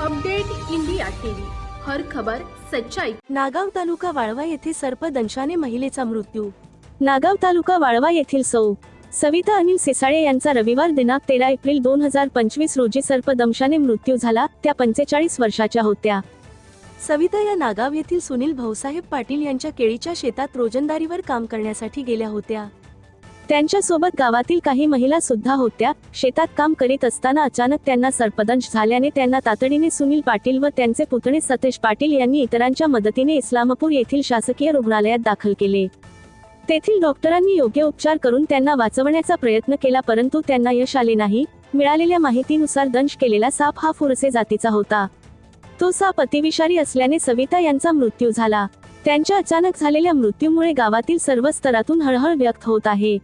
Update India TV. हर खबर सच्चाई. नागाव तालुका वाळवा येथे सर्पदंशाने महिलेचा मृत्यू. नागाव तालुका वाळवा येथील सौ. सविता अनिल सेसाळे यांचा रविवार दिनांक तेरा एप्रिल दोन हजार पंचवीस रोजी सर्पदंशाने मृत्यू झाला त्या पंचेचाळीस वर्षाच्या होत्या. सविता या नागाव येथील सुनील भाऊसाहेब पाटील यांच्या केळीच्या शेतात रोजंदारीवर काम करण्यासाठी गेल्या होत्या. त्यांच्यासोबत गावातील काही महिला सुद्धा होत्या. शेतात काम करीत असताना अचानक त्यांना सर्पदंश झाल्याने त्यांना तातडीने सुनील पाटील व त्यांचे पुतणे सतेश पाटील यांनी इतरांच्या मदतीने इस्लामपूर येथील शासकीय रुग्णालयात दाखल केले. तेथील डॉक्टरांनी योग्य उपचार करून त्यांना वाचवण्याचा प्रयत्न केला परंतु त्यांना यश आले नाही. मिळालेल्या माहितीनुसार दंश केलेला साप हा फुरसे जातीचा होता. तो साप अतिविषारी असल्याने सविता यांचा मृत्यू झाला. त्यांच्या अचानक झालेल्या मृत्यूमुळे गावातील सर्व स्तरातून हळहळ व्यक्त होत आहे.